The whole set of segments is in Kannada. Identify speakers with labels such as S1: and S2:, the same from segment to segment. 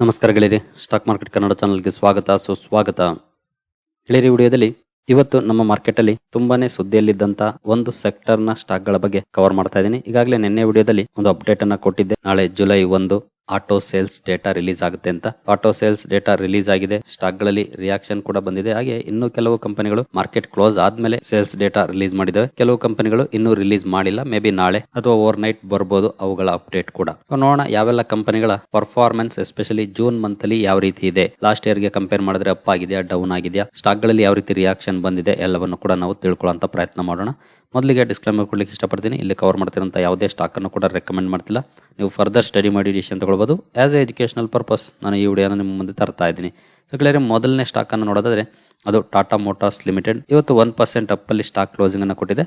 S1: ನಮಸ್ಕಾರ ಗೆಳೆಯರಿ ಸ್ಟಾಕ್ ಮಾರ್ಕೆಟ್ ಕನ್ನಡ ಚಾನಲ್ಗೆ ಸ್ವಾಗತ, ಸುಸ್ವಾಗತ. ಗೆಳೆಯರಿ ವಿಡಿಯೋದಲ್ಲಿ ಇವತ್ತು ನಮ್ಮ ಮಾರ್ಕೆಟ್ ಅಲ್ಲಿ ತುಂಬಾನೇ ಸುದ್ದಿಯಲ್ಲಿದ್ದಂತ ಒಂದು ಸೆಕ್ಟರ್ನ ಸ್ಟಾಕ್ಗಳ ಬಗ್ಗೆ ಕವರ್ ಮಾಡ್ತಾ ಇದ್ದೀನಿ. ಈಗಾಗಲೇ ನಿನ್ನೆ ವಿಡಿಯೋದಲ್ಲಿ ಒಂದು ಅಪ್ಡೇಟ್ ಅನ್ನ ಕೊಟ್ಟಿದ್ದೆ. ನಾಳೆ ಜುಲೈ ಒಂದು ಆಟೋ ಸೇಲ್ಸ್ ಡೇಟಾ ರಿಲೀಸ್ ಆಗುತ್ತೆ ಅಂತ. ಆಟೋ ಸೇಲ್ಸ್ ಡೇಟಾ ರಿಲೀಸ್ ಆಗಿದೆ. ಸ್ಟಾಕ್ಗಳಲ್ಲಿ ರಿಯಾಕ್ಷನ್ ಕೂಡ ಬಂದಿದೆ. ಹಾಗೆ ಇನ್ನು ಕೆಲವು ಕಂಪನಿಗಳು ಮಾರ್ಕೆಟ್ ಕ್ಲೋಸ್ ಆದ್ಮೇಲೆ ಸೇಲ್ಸ್ ಡೇಟಾ ರಿಲೀಸ್ ಮಾಡಿದವೆ ಕೆಲವು ಕಂಪನಿಗಳು ಇನ್ನು ರಿಲೀಸ್ ಮಾಡಿಲ್ಲ. ಮೇ ಬಿ ನಾಳೆ ಅಥವಾ ಓವರ್ ನೈಟ್ ಬರ್ಬೋದು ಅವುಗಳ ಅಪ್ಡೇಟ್ ಕೂಡ. ನೋಡೋಣ ಯಾವೆಲ್ಲ ಕಂಪನಿಗಳ ಪರ್ಫಾರ್ಮೆನ್ಸ್ ಎಸ್ಪೆಷಲಿ ಜೂನ್ ಮಂತ್ ಅಲ್ಲಿ ಯಾವ ರೀತಿ ಇದೆ. ಲಾಸ್ಟ್ ಇಯರ್ಗೆ ಕಂಪೇರ್ ಮಾಡಿದ್ರೆ ಅಪ್ ಆಗಿದೆಯಾ, ಡೌನ್ ಆಗಿದೆಯಾ ಸ್ಟಾಕ್ಗಳಲ್ಲಿ ಯಾವ ರೀತಿ ರಿಯಾಕ್ಷನ್ ಬಂದಿದೆ ಎಲ್ಲವನ್ನು ಕೂಡ ನಾವು ತಿಳ್ಕೊಳ್ಳುವಂತ ಪ್ರಯತ್ನ ಮಾಡೋಣ. ಮೊದಲಿಗೆ ಡಿಸ್ಕ್ಲೈಮರ್ ಕೊಡ್ಲಿಕ್ಕೆ ಇಷ್ಟಪಡ್ತೀನಿ. ಇಲ್ಲಿ ಕವರ್ ಮಾಡ್ತಿರೋಂಥ ಯಾವುದೇ ಸ್ಟಾಕನ್ನು ಕೂಡ ರೆಕಮೆಂಡ್ ಮಾಡ್ತಿಲ್ಲ. ನೀವು ಫರ್ದರ್ ಸ್ಟಡಿ ಮಾಡಿ ಡಿಸಿಷನ್ ತಗೊಳ್ಬೋದು. ಆ್ಯಸ್ ಎ ಎಜುಕೇಷನಲ್ ಪರ್ಪಸ್ ನಾನು ಈ ವಿಡಿಯೋನ ನಿಮ್ಮ ಮುಂದೆ ತರ್ತಾ ಇದ್ದೀನಿ. ಸೊ ಗೆಳೆಯರೆ, ಮೊದಲನೇ ಸ್ಟಾಕನ್ನು ನೋಡೋದಾದರೆ, ಅದು ಟಾಟಾ ಮೋಟಾರ್ಸ್ ಲಿಮಿಟೆಡ್ ಇವತ್ತು ಒನ್ ಪರ್ಸೆಂಟ್ ಅಪ್ಪಲ್ಲಿ ಸ್ಟಾಕ್ ಕ್ಲೋಸಿಂಗ್ ಅನ್ನು ಕೊಟ್ಟಿದೆ.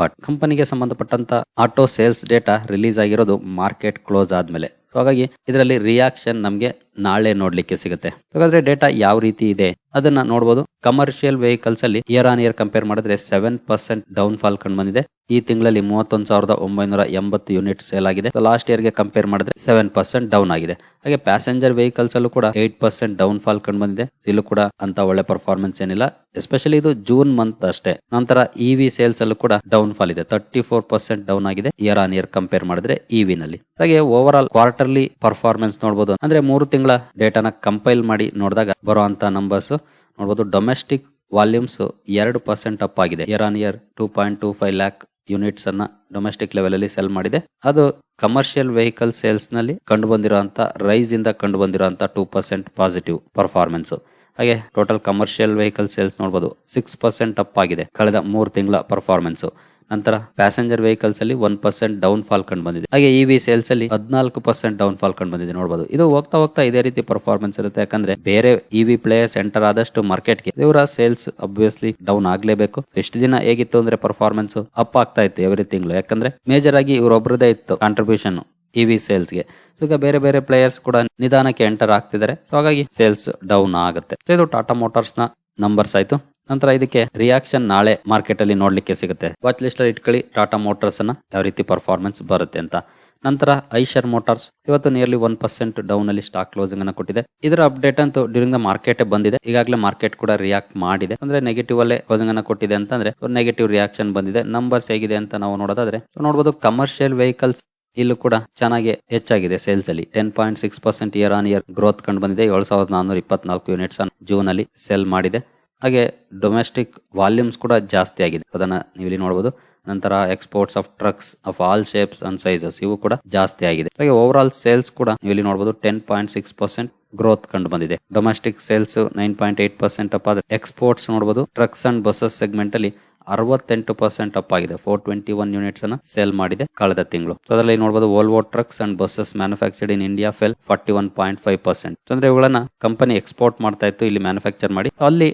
S1: ಬಟ್ ಕಂಪನಿಗೆ ಸಂಬಂಧಪಟ್ಟಂತ ಆಟೋ ಸೇಲ್ಸ್ ಡೇಟಾ ರಿಲೀಸ್ ಆಗಿರೋದು ಮಾರ್ಕೆಟ್ ಕ್ಲೋಸ್ ಆದ್ಮೇಲೆ. ಹಾಗಾಗಿ ಇದರಲ್ಲಿ ರಿಯಾಕ್ಷನ್ ನಮಗೆ ನಾಳೆ ನೋಡ್ಲಿಕ್ಕೆ ಸಿಗುತ್ತೆ. ಹಾಗಾದ್ರೆ ಡೇಟಾ ಯಾವ ರೀತಿ ಇದೆ? ಅದನ್ನ ನೋಡಬಹುದು ಕಮರ್ಷಿಯಲ್ ವೆಹಿಕಲ್ಸ್ ಅಲ್ಲಿ ಇಯರ್ ಆನ್ ಇಯರ್ ಕಂಪೇರ್ ಮಾಡಿದ್ರೆ ಸೆವೆನ್ ಪರ್ಸೆಂಟ್ ಡೌನ್ ಫಾಲ್ ಕಂಡು ಬಂದಿದೆ. ಈ ತಿಂಗಳಲ್ಲಿ ಮೂವತ್ತೊಂದು ಸಾವಿರದ ಒಂಬೈನೂರ ಎಂಬತ್ತು ಯೂನಿಟ್ ಸೇಲ್ ಆಗಿದೆ. ಲಾಸ್ಟ್ ಇಯರ್ಗೆ ಕಂಪೇರ್ ಮಾಡಿದ್ರೆ ಸೆವೆನ್ ಪರ್ಸೆಂಟ್ ಡೌನ್ ಆಗಿದೆ. ಹಾಗೆ ಪ್ಯಾಸೆಂಜರ್ ವೆಹಿಕಲ್ಸ್ ಅಲ್ಲೂ ಕೂಡ ಏಟ್ ಪರ್ಸೆಂಟ್ ಡೌನ್ ಫಾಲ್ ಕಂಡು ಬಂದಿದೆ. ಇಲ್ಲೂ ಕೂಡ ಅಂತ ಒಳ್ಳೆ ಪರ್ಫಾರ್ಮೆನ್ಸ್ ಏನಿಲ್ಲ. ಎಸ್ಪೆಷಲಿ ಇದು ಜೂನ್ ಮಂತ್ ಅಷ್ಟೇ. ನಂತರ ಇವಿ ಸೇಲ್ಸ್ ಅಲ್ಲೂ ಕೂಡ ಡೌನ್ ಫಾಲ್ ಇದೆ. ತರ್ಟಿ ಫೋರ್ ಪರ್ಸೆಂಟ್ ಡೌನ್ ಆಗಿದೆ ಇಯರ್ ಆನ್ ಇಯರ್ ಕಂಪೇರ್ ಮಾಡಿದ್ರೆ ಇವಿ ನಲ್ಲಿ. ಹಾಗೆ ಓವರ್ ಆಲ್ ಕ್ವಾರ್ಟರ್ಲಿ ಪರ್ಫಾರ್ಮೆನ್ಸ್ ನೋಡಬಹುದು ಅಂದ್ರೆ ಮೂರು ತಿಂಗಳ ಡೇಟಾನ ಕಂಪೈಲ್ ಮಾಡಿ ನೋಡಿದಾಗ ಬರುವಂತ ನಂಬರ್ಸ್ ನೋಡಬಹುದು ಡೊಮೆಸ್ಟಿಕ್ ವಾಲ್ಯೂಮ್ಸ್ ಎರಡು ಪರ್ಸೆಂಟ್ ಅಪ್ ಆಗಿದೆ. Year on year two point two five lakh units ಅನ್ನ ಡೊಮೆಸ್ಟಿಕ್ ಲೆವೆಲ್ ಅಲ್ಲಿ ಸೆಲ್ ಮಾಡಿದೆ. ಅದು ಕಮರ್ಷಿಯಲ್ ವೆಹಿಕಲ್ ಸೇಲ್ಸ್ನಲ್ಲಿ ಕಂಡು ಬಂದಿರುವಂತ ರೈಸ್ ಇಂದ ಕಂಡು ಬಂದಿರುವಂತ ಟೂ ಪರ್ಸೆಂಟ್ ಪಾಸಿಟಿವ್ ಪರ್ಫಾರ್ಮೆನ್ಸ್ ಹಾಗೆ ಟೋಟಲ್ ಕಮರ್ಷಿಯಲ್ ವೆಹಿಕಲ್ ಸೇಲ್ಸ್ ನೋಡಬಹುದು ಸಿಕ್ಸ್ ಪರ್ಸೆಂಟ್ ಅಪ್ ಆಗಿದೆ. ಕಳೆದ ಮೂರು ತಿಂಗಳ ಪರ್ಫಾರ್ಮೆನ್ಸ್ ನಂತರ ಪ್ಯಾಸೆಂಜರ್ ವೆಹಿಕಲ್ಸ್ ಅಲ್ಲಿ ಒನ್ ಪರ್ಸೆಂಟ್ ಡೌನ್ ಫಾಲ್ ಕಂಡು ಬಂದಿದೆ. ಹಾಗೆ ಇವಿ ಸೇಲ್ಸ್ ಅಲ್ಲಿ ಹದಿನಾಲ್ಕು ಪರ್ಸೆಂಟ್ ಡೌನ್ ಫಾಲ್ ಕಂಡು ಬಂದಿದೆ ನೋಡಬಹುದು ಇದು ಹೋಗ್ತಾ ಹೋಗ್ತಾ ಇದೇ ರೀತಿ ಪರ್ಫಾರ್ಮೆನ್ಸ್ ಇರುತ್ತೆ. ಯಾಕಂದ್ರೆ ಬೇರೆ ಇವಿ ಪ್ಲೇಯರ್ಸ್ ಎಂಟರ್ ಆದಷ್ಟು ಮಾರ್ಕೆಟ್ಗೆ ಇವರ ಸೇಲ್ಸ್ ಅಬ್ವಿಯಸ್ಲಿ ಡೌನ್ ಆಗ್ಲೇಬೇಕು. ಎಷ್ಟು ದಿನ ಹೇಗಿತ್ತು ಅಂದ್ರೆ ಪರ್ಫಾರ್ಮೆನ್ಸ್ ಅಪ್ ಆಗ್ತಾ ಇತ್ತು ಎವ್ರಿ ತಿಂಗಳು. ಯಾಕಂದ್ರೆ ಮೇಜರ್ ಆಗಿ ಇವರೊಬ್ಬರದೇ ಇತ್ತು ಕಾಂಟ್ರಿಬ್ಯೂಷನ್ ಇವಿ ಸೇಲ್ಸ್ಗೆ ಸೊ ಈಗ ಬೇರೆ ಬೇರೆ ಪ್ಲೇಯರ್ಸ್ ಕೂಡ ನಿಧಾನಕ್ಕೆ ಎಂಟರ್ ಆಗ್ತಿದ್ದಾರೆ. ಸೊ ಹಾಗಾಗಿ ಸೇಲ್ಸ್ ಡೌನ್ ಆಗುತ್ತೆ. ಇದು ಟಾಟಾ ಮೋಟಾರ್ಸ್ನ ನಂಬರ್ಸ್ ಆಯ್ತು. ನಂತರ ಇದಕ್ಕೆ ರಿಯಾಕ್ಷನ್ ನಾಳೆ ಮಾರ್ಕೆಟ್ ಅಲ್ಲಿ ನೋಡ್ಲಿಕ್ಕೆ ಸಿಗುತ್ತೆ. ವಾಚ್ ಲಿಸ್ಟ್ ಅಲ್ಲಿ ಇಟ್ಕೊಳ್ಳಿ. ಟಾಟಾ ಮೋಟಾರ್ಸ್ ಅನ್ನ ಯಾವ ರೀತಿ ಪರ್ಫಾರ್ಮೆನ್ಸ್ ಬರುತ್ತೆ ಅಂತ. ನಂತರ ಐಶರ್ ಮೋಟಾರ್ಸ್ ಇವತ್ತು ನಿಯರ್ಲಿ ಒನ್ ಪರ್ಸೆಂಟ್ ಡೌನ್ ಅಲ್ಲಿ ಸ್ಟಾಕ್ ಕ್ಲೋಸಿಂಗ್ ಅನ್ನು ಕೊಟ್ಟಿದೆ. ಇದರ ಅಪ್ಡೇಟ್ ಅಂತೂ ಡ್ಯೂರಿಂಗ್ ದ ಮಾರ್ಕೆಟ್ ಬಂದಿದೆ. ಈಗಾಗಲೇ ಮಾರ್ಕೆಟ್ ಕೂಡ ರಿಯಾಕ್ಟ್ ಮಾಡಿದೆ. ಅಂದ್ರೆ ನೆಗೆಟಿವ್ ಅಲ್ಲೇ ಕ್ಲೋಸಿಂಗ್ ಅನ್ನು ಕೊಟ್ಟಿದೆ ಅಂತಂದ್ರೆ ನೆಗೆಟಿವ್ ರಿಯಾಕ್ಷನ್ ಬಂದಿದೆ. ನಂಬರ್ಸ್ ಹೇಗಿದೆ ಅಂತ ನಾವು ನೋಡೋದಾದ್ರೆ ನೋಡಬಹುದು ಕಮರ್ಷಿಯಲ್ ವೆಹಿಕಲ್ಸ್ ಇಲ್ಲೂ ಕೂಡ ಚೆನ್ನಾಗಿ ಹೆಚ್ಚಾಗಿದೆ ಸೇಲ್ಸ್ ಅಲ್ಲಿ. Ten point six percent year on year growth ಕಂಡು ಬಂದಿದೆ. ಏಳು ಸಾವಿರದ ನಾನ್ನೂರ ಇಪ್ಪತ್ನಾಲ್ಕು ಯೂನಿಟ್ಸ್ ಜೂನ್ ಅಲ್ಲಿ ಸೆಲ್ ಮಾಡಿದೆ. ಹಾಗೆ ಡೊಮೆಸ್ಟಿಕ್ ವಾಲ್ಯೂಮ್ಸ್ ಕೂಡ ಜಾಸ್ತಿ ಆಗಿದೆ. ಅದನ್ನ ನೀವು ಇಲ್ಲಿ ನೋಡಬಹುದು ನಂತರ exports of trucks of all shapes and sizes ಇವು ಕೂಡ ಜಾಸ್ತಿ ಆಗಿದೆ. ಹಾಗೆ ಓವರ್ ಆಲ್ ಸೇಲ್ಸ್ ಕೂಡ ನೀವು ಇಲ್ಲಿ ನೋಡಬಹುದು ten point six percent growth ಕಂಡು ಬಂದಿದೆ. Domestic sales nine point eight percent up ಆದ್ರೆ ಎಕ್ಸ್ಪೋರ್ಟ್ಸ್ ನೋಡಬಹುದು ಟ್ರಕ್ಸ್ ಅಂಡ್ ಬಸ್ಸಸ್ ಸೆಗ್ಮೆಂಟ್ ಅಲ್ಲಿ ಅರವತ್ತೆಂಟು ಪರ್ಸೆಂಟ್ ಅಪ್ ಆಗಿದೆ. ಫೋರ್ ಟ್ವೆಂಟಿ ಒನ್ ಯೂನಿಟ್ಸ್ ಅನ್ನ ಸೇಲ್ ಮಾಡಿದೆ ಕಳೆದ ತಿಂಗಳು. ಅದರಲ್ಲಿ ನೋಡಬಹುದು Volvo trucks and buses manufactured in India fell forty one point five percent ಅಂದ್ರೆ ಇವುಗಳನ್ನ ಕಂಪನಿ ಎಕ್ಸ್ಪೋರ್ಟ್ ಮಾಡ್ತಾ ಇತ್ತು, ಇಲ್ಲಿ ಮ್ಯಾನುಫ್ಯಾಕ್ಚರ್ ಮಾಡಿ. ಅಲ್ಲಿ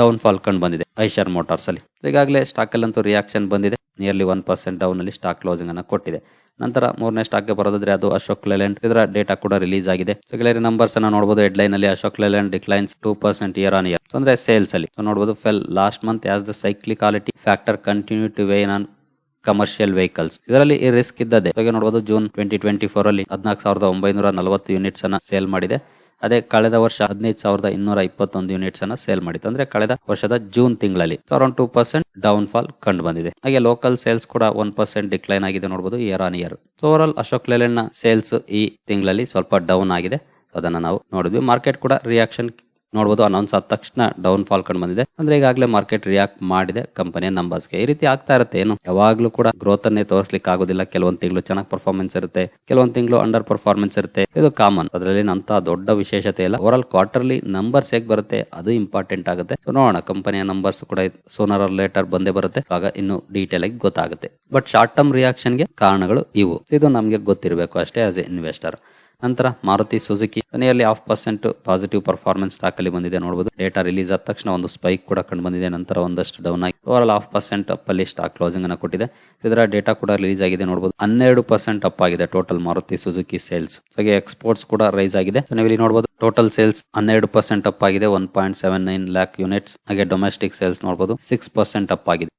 S1: ಡೌನ್ ಫಾಲ್ ಕಂಡು ಬಂದಿದೆ ಐಶರ್ ಮೋಟಾರ್ಸ್ ಅಲ್ಲಿ. ಈಗಾಗಲೇ ಸ್ಟಾಕ್ ಅಲ್ಲಂತೂ ರಿಯಾಕ್ಷನ್ ಬಂದಿದೆ. ನಿಯರ್ಲಿ ಒನ್ ಪರ್ಸೆಂಟ್ ಡೌನ್ ಅಲ್ಲಿ ಸ್ಟಾಕ್ ಕ್ಲೋಸಿಂಗ್ ಅನ್ನ ಕೊಟ್ಟಿದೆ. ನಂತರ ಮೂರನೇ ಸ್ಟಾಕ್ಗೆ ಬರೋದಾದ್ರೆ ಅದು ಅಶೋಕ್ ಲೆಲೆಂಡ್ ಇದರ ಡೇಟಾ ಕೂಡ ರಿಲೀಸ್ ಆಗಿದೆ. ಸೊ ನಂಬರ್ಸ್ ಅನ್ನ ನೋಡಬಹುದು ಹೆಡ್ ಲೈನ್ ಅಲ್ಲಿ Ashok Leyland declines two percent year on year ಅಂದ್ರೆ ಸೇಲ್ಸ್ ಅಲ್ಲಿ. ನೋಡಬಹುದು fell last month as the cyclicality factor continue to wane on commercial vehicles ಇದರಲ್ಲಿ ಈ ರಿಸ್ಕ್ ಇದ್ದದೆ ಹಾಗೆ ನೋಡಬಹುದು ಜೂನ್ ಟ್ವೆಂಟಿ ಟ್ವೆಂಟಿ ಫೋರ್ ಅಲ್ಲಿ ಹದಿನಾಲ್ಕು ಸಾವಿರದ ಒಂಬೈನೂರ ನಲವತ್ತು ಯೂನಿಟ್ಸ್ ಅನ್ನ ಸೇಲ್ ಮಾಡಿದೆ. ಅದೇ ಕಳೆದ ವರ್ಷ ಹದಿನೈದು ಸಾವಿರದ ಇನ್ನೂರ ಇಪ್ಪತ್ತೊಂದು ಯೂನಿಟ್ಸ್ ಅನ್ನ ಸೇಲ್ ಮಾಡಿತ್ತು. ಅಂದ್ರೆ ಕಳೆದ ವರ್ಷದ ಜೂನ್ ತಿಂಗಳಲ್ಲಿ. Around two percent down fall ಕಂಡು ಬಂದಿದೆ. ಹಾಗೆ ಲೋಕಲ್ ಸೇಲ್ಸ್ ಕೂಡ ಒನ್ ಪರ್ಸೆಂಟ್ ಡಿಕ್ಲೈನ್ ಆಗಿದೆ ನೋಡಬಹುದು year on year over all Ashok ಲೇಲೆಂಡ್ನ sales ಈ ತಿಂಗಳಲ್ಲಿ ಸ್ವಲ್ಪ ಡೌನ್ ಆಗಿದೆ. ಅದನ್ನ ನಾವು ನೋಡಿದ್ವಿ. ಮಾರ್ಕೆಟ್ ಕೂಡ ರಿಯಾಕ್ಷನ್ ನೋಡಬಹುದು ಅನೌನ್ಸ್ ಆದ ತಕ್ಷಣ ಡೌನ್ ಫಾಲ್ ಕಂಡು ಬಂದಿದೆ. ಅಂದ್ರೆ ಈಗಾಗಲೇ ಮಾರ್ಕೆಟ್ ರಿಯಾಕ್ಟ್ ಮಾಡಿದೆ ಕಂಪನಿಯ ನಂಬರ್ಸ್ಗೆ ಈ ರೀತಿ ಆಗ್ತಾ ಇರುತ್ತೆ ಏನು? ಯಾವಾಗ್ಲೂ ಕೂಡ ಗ್ರೋತ್ ಅನ್ನೇ ತೋರಿಸಲಿಕ್ಕೆ ಆಗೋದಿಲ್ಲ. ಕೆಲವೊಂದು ತಿಂಗಳು ಚೆನ್ನಾಗಿ ಪರ್ಫಾರ್ಮೆನ್ಸ್ ಇರುತ್ತೆ. ಕೆಲವೊಂದು ತಿಂಗಳು ಅಂಡರ್ ಪರ್ಫಾರ್ಮೆನ್ಸ್ ಇರುತ್ತೆ. ಇದು ಕಾಮನ್ ಅದರಲ್ಲಿ ಅಂತ ದೊಡ್ಡ ವಿಶೇಷತೆ ಇಲ್ಲ. ಓವರ್ ಆಲ್ ಕ್ವಾರ್ಟರ್ಲಿ ನಂಬರ್ಸ್ ಹೇಗೆ ಬರುತ್ತೆ? ಅದು ಇಂಪಾರ್ಟೆಂಟ್ ಆಗುತ್ತೆ. ನೋಡೋಣ. ಕಂಪನಿಯ ನಂಬರ್ಸ್ ಕೂಡ ಸೋನರ್ ಲೇಟರ್ ಬಂದೇ ಬರುತ್ತೆ. ಆಗ ಇನ್ನು ಡೀಟೇಲ್ ಆಗಿ ಗೊತ್ತಾಗುತ್ತೆ. ಬಟ್ ಶಾರ್ಟ್ ಟರ್ಮ್ ರಿಯಾಕ್ಷನ್ಗೆ ಕಾರಣಗಳು ಇವು. ಇದು ನಮಗೆ ಗೊತ್ತಿರಬೇಕು ಅಷ್ಟೇ ಆಸ್ ಎ ಇನ್ವೆಸ್ಟರ್ ನಂತರ ಮಾರುತಿ ಸುಜುಕಿ ಕೊನೆಯಲ್ಲಿ half percent positive performance stock ಅಲ್ಲಿ ಬಂದಿದೆ. ನೋಡಬಹುದು ಡೇಟಾ ರಿಲೀಸ್ ಆದ ತಕ್ಷಣ ಒಂದು ಸ್ಪೈಕ್ ಕೂಡ ಕಂಡು ಬಂದಿದೆ. ನಂತರ ಒಂದಷ್ಟು ಡೌನ್ ಆಗಿ ಓವರ್ ಹಾಫ್ ಪರ್ಸೆಂಟ್ ಅಪ್ ಅಲ್ಲಿ ಸ್ಟಾಕ್ ಕ್ಲೋಸಿಂಗ್ ಅನ್ನು ಕೊಟ್ಟಿದೆ. ಇದರ ಡೇಟಾ ಕೂಡ ರಿಲೀಸ್ ಆಗಿದೆ. ನೋಡಬಹುದು ಹನ್ನೆರಡು ಪರ್ಸೆಂಟ್ ಅಪ್ ಆಗಿದೆ ಟೋಟಲ್ ಮಾರುತಿ ಸುಜುಕಿ ಸೇಲ್ಸ್ ಹಾಗೆ ಎಕ್ಸ್ಪೋರ್ಟ್ಸ್ ಕೂಡ ರೈಸ್ ಆಗಿದೆ. ನೀವು ಇಲ್ಲಿ ನೋಡಬಹುದು ಟೋಟಲ್ ಸೇಲ್ಸ್ ಹನ್ನೆರಡು ಪರ್ಸೆಂಟ್ ಅಪ್ ಆಗಿದೆ. One point seven nine lakh units ಹಾಗೆ ಡೊಮೆಸ್ಟಿಕ್ ಸೇಲ್ಸ್ ನೋಡಬಹುದು ಸಿಕ್ಸ್ ಪರ್ಸೆಂಟ್ ಅಪ್ ಆಗಿದೆ.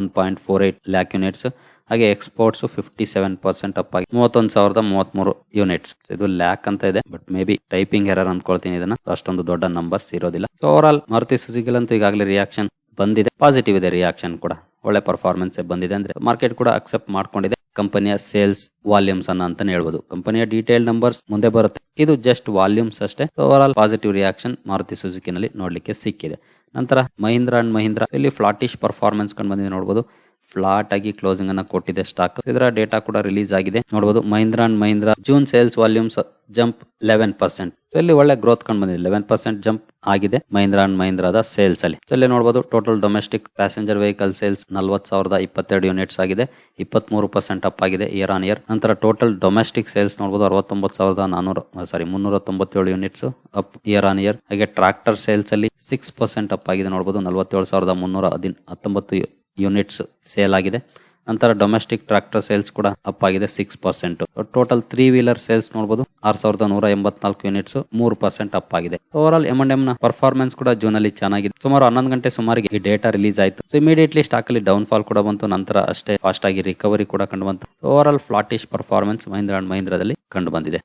S1: One point four eight lakh units ಹಾಗೆ exports fifty seven percent up ಆಗಿ ಮೂವತ್ತೊಂದು ಸಾವಿರದ ಮೂವತ್ಮೂರು ಯೂನಿಟ್ಸ್ ಇದು ಲ್ಯಾಕ್ ಅಂತ ಇದೆ but may be typing error ಅಂದ್ಕೊಳ್ತೀನಿ ಇದನ್ನ. ಅಷ್ಟೊಂದು ದೊಡ್ಡ ನಂಬರ್ಸ್ ಇರೋದಿಲ್ಲ. ಸೊ ಓವರ್ ಆಲ್ ಮಾರುತಿ ಸುಜುಕಿಲಂತೂ ಈಗಾಗಲೇ ರಿಯಾಕ್ಷನ್ ಬಂದಿದೆ. ಪಾಸಿಟಿವ್ ಇದೆ ರಿಯಾಕ್ಷನ್ ಕೂಡ. ಒಳ್ಳೆ ಪರ್ಫಾರ್ಮೆನ್ಸ್ ಬಂದಿದೆ ಅಂದ್ರೆ ಮಾರ್ಕೆಟ್ ಕೂಡ ಅಕ್ಸೆಪ್ಟ್ ಮಾಡ್ಕೊಂಡಿದೆ. ಕಂಪನಿಯ ಸೇಲ್ಸ್ ವಾಲ್ಯೂಮ್ಸ್ ಅನ್ನ ಅಂತಾನೆ ಹೇಳ್ಬೋದು. ಕಂಪನಿಯ ಡೀಟೇಲ್ ನಂಬರ್ಸ್ ಮುಂದೆ ಬರುತ್ತೆ. ಇದು ಜಸ್ಟ್ ವಾಲ್ಯೂಮ್ಸ್ ಅಷ್ಟೇ. Over all positive reaction Maruti ಸುಜುಕಿನಲ್ಲಿ ನೋಡ್ಲಿಕ್ಕೆ ಸಿಕ್ಕಿದೆ. ನಂತರ ಮಹೀಂದ್ರ ಅಂಡ್ ಮಹೀಂದ್ರ, ಇಲ್ಲಿ ಫ್ಲಾಟಿಶ್ ಪರ್ಫಾರ್ಮೆನ್ಸ್ ಕಂಡು ಬಂದಿದೆ ನೋಡಬಹುದು ಫ್ಲಾಟ್ ಆಗಿ ಕ್ಲೋಸಿಂಗ್ ಅನ್ನ ಕೊಟ್ಟಿದೆ ಸ್ಟಾಕ್ ಇದರ ಡೇಟಾ ಕೂಡ ರಿಲೀಸ್ ಆಗಿದೆ. ನೋಡಬಹುದು Mahindra and Mahindra June sales volumes jump eleven percent ಇಲ್ಲಿ ಒಳ್ಳೆ ಗ್ರೋತ್ ಕಂಡು ಬಂದಿದೆ. ಲೆವೆನ್ ಪರ್ಸೆಂಟ್ ಜಂಪ್ ಆಗಿದೆ ಮಹಿಂದ್ರ ಅಂಡ್ ಮಹೀಂದ್ರದ ಸೇಲ್ಸ್ ಅಲ್ಲಿ. ಇಲ್ಲಿ ನೋಡಬಹುದು total domestic passenger vehicle sales ನಲ್ವತ್ ಸಾವಿರದ ಇಪ್ಪತ್ತೆರಡು ಯೂನಿಟ್ಸ್ ಆಗಿದೆ. ಇಪ್ಪತ್ಮೂರು ಪರ್ಸೆಂಟ್ ಅಪ್ ಆಗಿದೆ ಇಯರ್ ಆನ್ ಇಯರ್ ನಂತರ ಟೋಟಲ್ ಡೊಮೆಸ್ಟಿಕ್ ಸೇಲ್ಸ್ ನೋಡಬಹುದು ಅರವತ್ತೊಂಬತ್ತು ಸಾವಿರದ ನಾನೂರ ಸಾರಿ ಮುನ್ನೂರ ತೊಂಬತ್ತೇಳು units up year on year ಹಾಗೆ ಟ್ರಾಕ್ಟರ್ ಸೇಲ್ಸ್ ಅಲ್ಲಿ ಸಿಕ್ಸ್ ಪರ್ಸೆಂಟ್ ಅಪ್ ಆಗಿದೆ ನೋಡಬಹುದು ನಲವತ್ತೇಳು ಸಾವಿರದ ಮುನ್ನೂರ ಹದಿನ ಹತ್ತೊಂಬತ್ತು ಯೂನಿಟ್ಸ್ ಸೇಲ್ ಆಗಿದೆ. ನಂತರ ಡೊಮೆಸ್ಟಿಕ್ ಟ್ರಾಕ್ಟರ್ ಸೇಲ್ಸ್ ಕೂಡ ಅಪ್ ಆಗಿದೆ six percent total three wheeler sales ನೋಡಬಹುದು ಆರ್ ಸಾವಿರದ ನೂರ ಎಂಬತ್ನಾಲ್ಕು ಯೂನಿಟ್ಸ್ ಮೂರು ಪರ್ಸೆಂಟ್ ಅಪ್ ಆಗಿದೆ. ಓವರ್ ಆಲ್ ಎಂ ನ ಪರ್ಫಾರ್ಮೆನ್ಸ್ ಕೂಡ ಜೂನ್ ಅಲ್ಲಿ ಚೆನ್ನಾಗಿದೆ. ಸುಮಾರು ಹನ್ನೊಂದು ಗಂಟೆ ಸುಮಾರಿಗೆ ಈ ಡೇಟಾ ರಿಲೀಸ್ ಆಯಿತು. ಸೊ ಇಮಿಡಿಯೇಟ್ಲಿ ಸ್ಟಾಕ್ ಅಲ್ಲಿ ಡೌನ್ ಫಾಲ್ ಕೂಡ ಬಂತು. ನಂತರ ಅಷ್ಟೇ ಫಾಸ್ಟ್ ಆಗಿ ರಿಕವರಿ ಕೂಡ ಕಂಡು ಬಂತು. Over all flattish performance Mahindra and ಮಹಿಂದ್ರದಲ್ಲಿ ಕಂಡು ಬಂದಿದೆ.